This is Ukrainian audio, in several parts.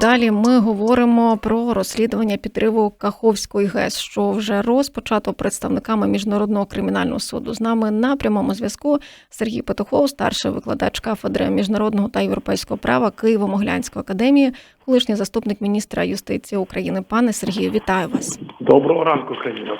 Далі ми говоримо про розслідування підриву Каховської ГЕС, що вже розпочато представниками міжнародного кримінального суду. З нами на прямому зв'язку Сергій Петухов, старший викладач кафедри міжнародного та європейського права Києво-Могилянської академії, колишній заступник міністра юстиції України. Пане Сергію, вітаю вас. Доброго ранку, країна.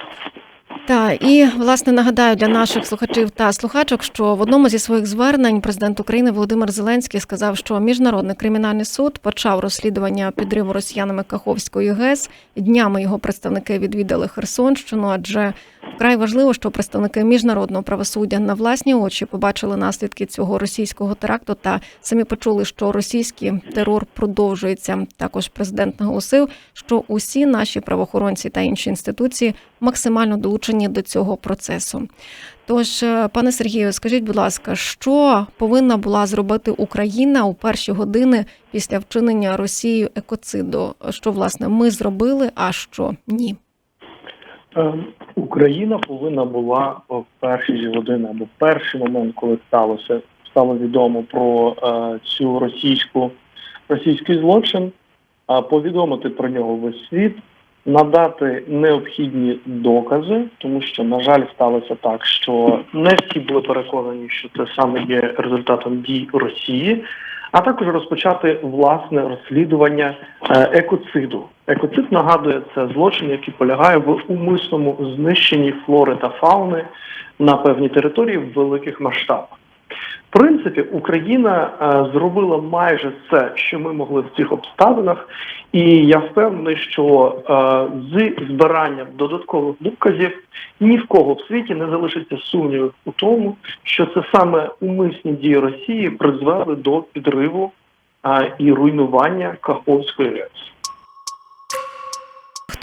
Так, і власне нагадаю для наших слухачів та слухачок, що в одному зі своїх звернень президент України Володимир Зеленський сказав, що міжнародний кримінальний суд почав розслідування підриву росіянами Каховської ГЕС. Днями його представники відвідали Херсонщину, адже вкрай важливо, що представники міжнародного правосуддя на власні очі побачили наслідки цього російського теракту та самі почули, що російський терор продовжується. Також президент наголосив, що усі наші правоохоронці та інші інституції максимально долучені до цього процесу. Тож, е, пане Сергію, скажіть, будь ласка, що повинна була зробити Україна у перші години після вчинення Росією екоциду? Що власне ми зробили, а що ні? Е, Україна повинна була в перші години або в перший момент, коли сталося, стало відомо про е, цю російську російський злочин, е, повідомити про нього весь світ, надати необхідні докази, тому що, на жаль, сталося так, що не всі були переконані, що це саме є результатом дій Росії. А також розпочати власне розслідування е, екоциду. Екоцид нагадує це злочин, який полягає в умисному знищенні флори та фауни на певній території в великих масштабах. Принципі, Україна е, зробила майже все, що ми могли в цих обставинах, і я впевнений, що е, з збиранням додаткових доказів ні в кого в світі не залишиться сумнівів у тому, що це саме умисні дії Росії призвели до підриву е, і руйнування Каховської ГЕС.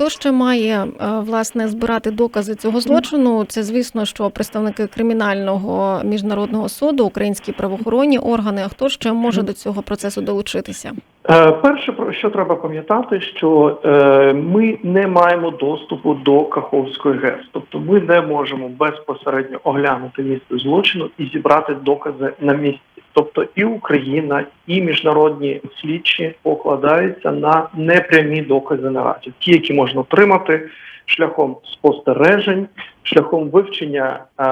Хто ще має е, власне збирати докази цього злочину? Це звісно, що представники кримінального міжнародного суду, українські правоохоронні органи. А хто ще може до цього процесу долучитися? Е, Перше, про що треба пам'ятати, що е, ми не маємо доступу до Каховської ГЕС, тобто ми не можемо безпосередньо оглянути місце злочину і зібрати докази на місці. Тобто і Україна, і міжнародні слідчі покладаються на непрямі докази наразі, ті, які можна отримати шляхом спостережень, шляхом вивчення е,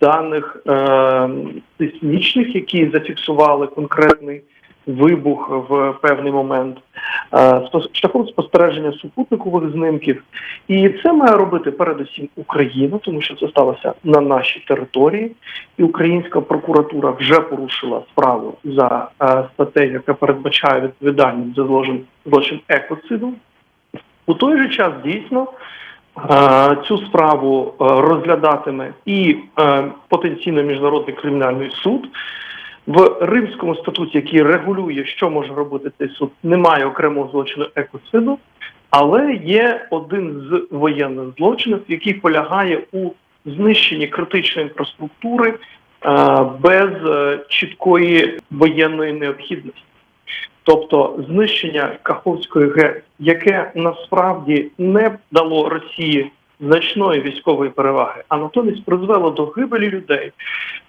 даних е, сейсмічних, які зафіксували конкретний вибух в певний момент, е, шляхом спостереження супутникових знимків. І це має робити передусім Україна, тому що це сталося на нашій території, і українська прокуратура вже порушила справу за е, статтею, яка передбачає відповідальність за злочин екоциду. У той же час дійсно е, цю справу розглядатиме і потенційно міжнародний кримінальний суд. В Римському статуті, який регулює, що може робити цей суд, немає окремого злочину екоциду, але є один з воєнних злочинів, який полягає у знищенні критичної інфраструктури е, без е, чіткої воєнної необхідності. Тобто знищення Каховської ГЕС, яке насправді не дало Росії значної військової переваги, а натомість призвело до гибелі людей,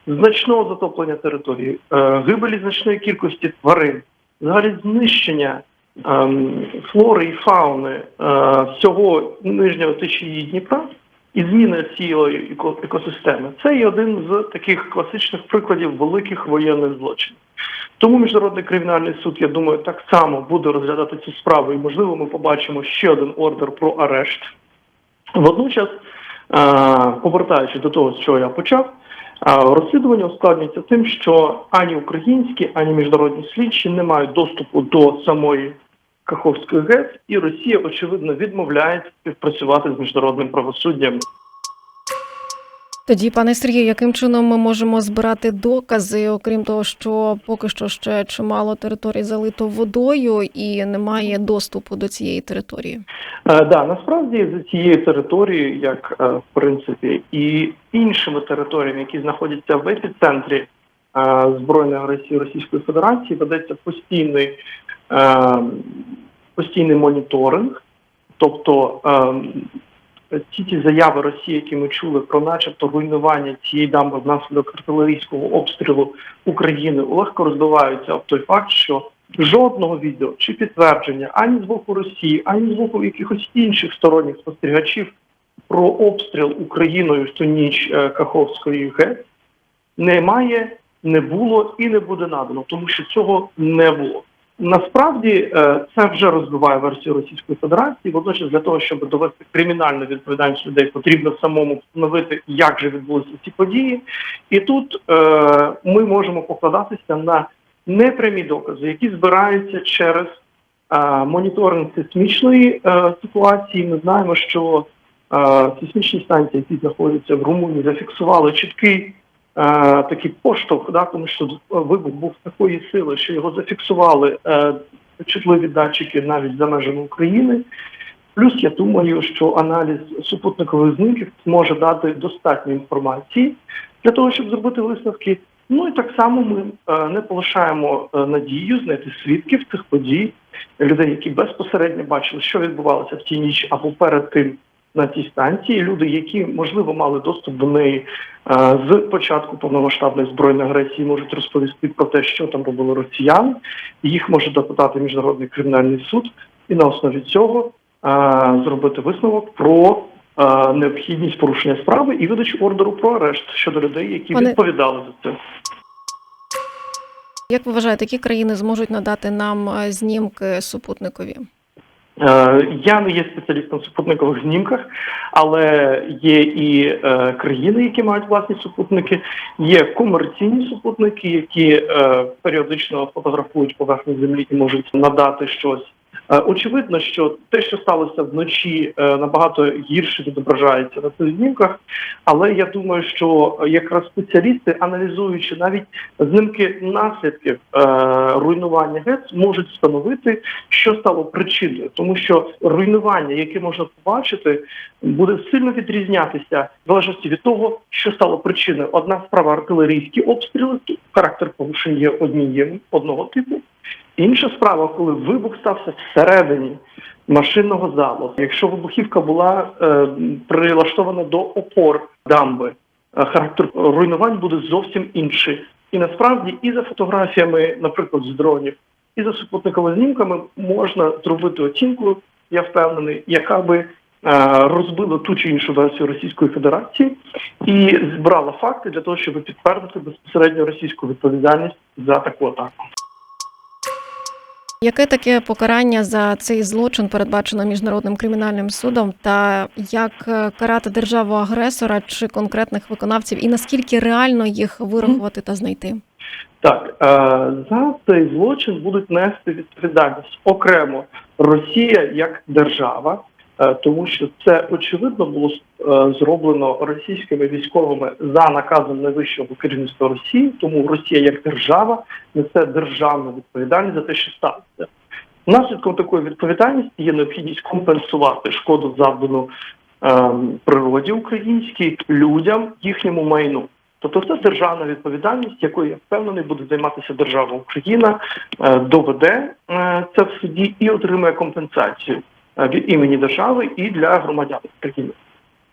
значного затоплення території, е, гибелі значної кількості тварин, взагалі знищення ем, флори і фауни е, всього нижнього течії Дніпра і зміни цієї екосистеми. Це є один з таких класичних прикладів великих воєнних злочинів. Тому міжнародний кримінальний суд, я думаю, так само буде розглядати цю справу, і можливо, ми побачимо ще один ордер про арешт. Водночас, е, повертаючись до того, з чого я почав, е, розслідування ускладнюється тим, що ані українські, ані міжнародні слідчі не мають доступу до самої Каховської ГЕС, і Росія, очевидно, відмовляється співпрацювати з міжнародним правосуддям. Тоді, пане Сергію, яким чином ми можемо збирати докази, окрім того, що поки що ще чимало територій залито водою і немає доступу до цієї території? Е, да, насправді за цією територією, як е, в принципі, і іншими територіями, які знаходяться в епіцентрі е, збройної агресії Російської Федерації, ведеться постійний, е, постійний моніторинг, тобто. Е, ті ті заяви Росії, які ми чули про, начебто, руйнування цієї дамби внаслідок артилерійського обстрілу України, легко роздуваються об той факт, що жодного відео чи підтвердження ані з боку Росії, ані з боку якихось інших сторонніх спостерігачів про обстріл Україною в ту ніч е, Каховської ГЕС немає, не було і не буде надано, тому що цього не було. Насправді е, це вже розбиває версію Російської Федерації. Водночас для того, щоб довести кримінальну відповідальність людей, потрібно самому встановити, як же відбулися ці події. І тут е, ми можемо покладатися на непрямі докази, які збираються через е, моніторинг сейсмічної е, ситуації. Ми знаємо, що е, сейсмічні станції, які знаходяться в Румунії, зафіксували чіткий такий поштовх, да, тому що вибух був такої сили, що його зафіксували е, чутливі датчики навіть за межами України. Плюс я думаю, що аналіз супутникових знімків зможе дати достатньо інформації для того, щоб зробити висновки. Ну і так само ми е, не полишаємо е, надію знайти свідків цих подій, людей, які безпосередньо бачили, що відбувалося в тій ніч або перед тим на цій станції. Люди, які можливо мали доступ до неї е, з початку повномасштабної збройної агресії, можуть розповісти про те, що там робили росіяни. Їх може допитати міжнародний кримінальний суд, і на основі цього е, зробити висновок про е, необхідність порушення справи і видачу ордеру про арешт щодо людей, які Пане- відповідали за це. Як ви вважаєте, які країни зможуть надати нам знімки супутникові? Е, Я не є спеціалістом супутникових знімках, але є і е, країни, які мають власні супутники, є комерційні супутники, які е, періодично фотографують поверхню землі і можуть надати щось. Е, Очевидно, що те, що сталося вночі, е, набагато гірше відображається на цих знімках. Але я думаю, що якраз спеціалісти, аналізуючи навіть знімки наслідків е, руйнування ГЕЦ, можуть встановити, що стало причиною, тому що руйнування, яке можна побачити, буде сильно відрізнятися в залежності від того, що стало причиною. Одна справа артилерійські обстріли, характер порушень є однією одного типу. Інша справа, коли вибух стався всередині машинного залу. Якщо вибухівка була е, прилаштована до опор дамби, е, характер руйнувань буде зовсім інший. І насправді, і за фотографіями, наприклад, з дронів, і за супутниковими знімками можна зробити оцінку, я впевнений, яка би е, розбила ту чи іншу версію Російської Федерації і збирала факти для того, щоб підтвердити безпосередньо російську відповідальність за таку атаку. Яке таке покарання за цей злочин передбачено міжнародним кримінальним судом, та як е, карати державу агресора чи конкретних виконавців, і наскільки реально їх вирахувати та знайти? Так, е, за цей злочин будуть нести відповідальність окремо Росія як держава, тому що це очевидно було е, зроблено російськими військовими за наказом найвищого керівництва Росії. Тому Росія як держава несе державну відповідальність за те, що сталося. Наслідком такої відповідальності є необхідність компенсувати шкоду завдану ем, природі українській, людям, їхньому майну. Тобто це державна відповідальність, якою я впевнений буде займатися держава Україна, е, доведе е, це в суді і отримає компенсацію е, від імені держави і для громадян України.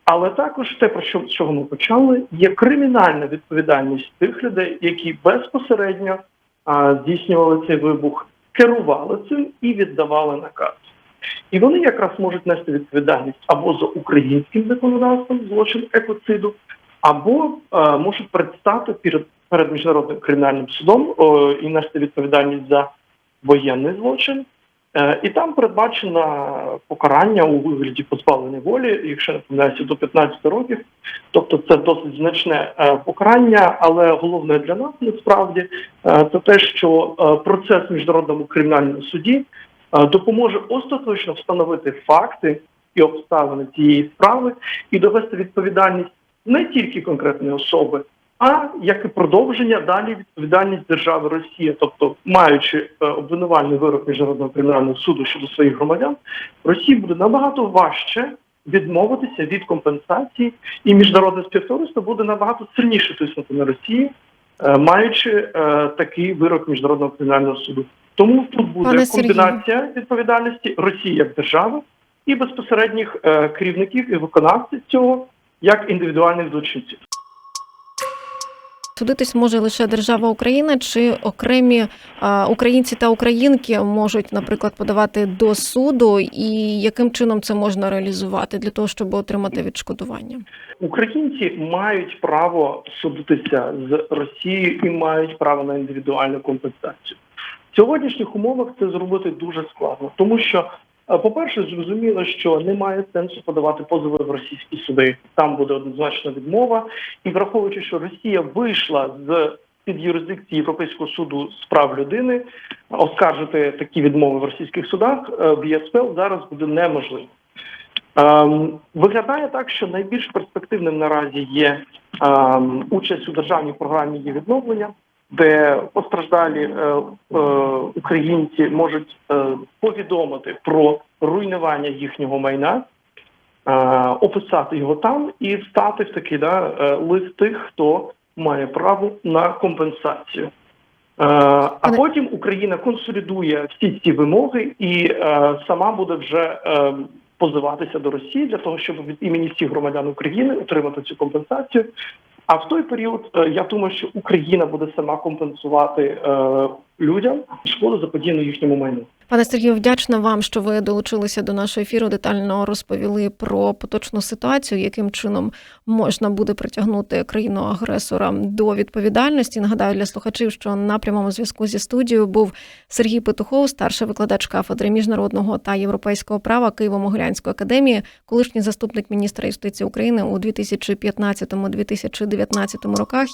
Але також те, про що з чого ми почали, є кримінальна відповідальність тих людей, які безпосередньо а, здійснювали цей вибух, керували цим і віддавали наказ. І вони якраз можуть нести відповідальність або за українським законодавством злочин екоциду, або е, можуть предстати перед, перед міжнародним кримінальним судом о, і нести відповідальність за воєнний злочин. Е, і там передбачено покарання у вигляді позбавлення волі, якщо не помиляюся, до 15 років. Тобто це досить значне е, покарання, але головне для нас насправді е, це те, що процес в міжнародному кримінальному суді допоможе остаточно встановити факти і обставини цієї справи і довести відповідальність не тільки конкретної особи, а як і продовження далі відповідальність держави Росія, тобто маючи е, обвинувальний вирок міжнародного кримінального суду щодо своїх громадян, Росії буде набагато важче відмовитися від компенсації, і міжнародне співтовариство буде набагато сильніше тиснути на Росію, е, маючи е, такий вирок міжнародного кримінального суду. Тому тут буде Пане комбінація відповідальності Росії як держави і безпосередніх е, керівників і виконавців цього як індивідуальних злочинців. Судитись може лише держава Україна, чи окремі українці та українки можуть, наприклад, подавати до суду, і яким чином це можна реалізувати для того, щоб отримати відшкодування? Українці мають право судитися з Росією і мають право на індивідуальну компенсацію. В сьогоднішніх умовах це зробити дуже складно, тому що, по-перше, зрозуміло, що немає сенсу подавати позови в російські суди. Там буде однозначна відмова. І враховуючи, що Росія вийшла з під юрисдикції Європейського суду з прав людини, оскаржити такі відмови в російських судах е, в ЄСПЛ зараз буде неможливо. Ем, виглядає так, що найбільш перспективним наразі є ем, участь у державній програмі її відновлення, де постраждалі е, е, українці можуть е, повідомити про руйнування їхнього майна, е, описати його там і встати в такий да, е, лист тих, хто має право на компенсацію. Е, А потім Україна консолідує всі ці вимоги і е, сама буде вже е, позиватися до Росії для того, щоб від імені всіх громадян України отримати цю компенсацію. А в той період е, я думаю, що Україна буде сама компенсувати е, людям шкоду заподіяну їхньому майну. Пане Сергію, вдячна вам, що ви долучилися до нашого ефіру. Детально розповіли про поточну ситуацію, яким чином можна буде притягнути країну агресора до відповідальності. Нагадаю для слухачів, що на прямому зв'язку зі студією був Сергій Петухов, старший викладач кафедри міжнародного та європейського права Києво-Могилянської академії, колишній заступник міністра юстиції України у 2015-2019 роках.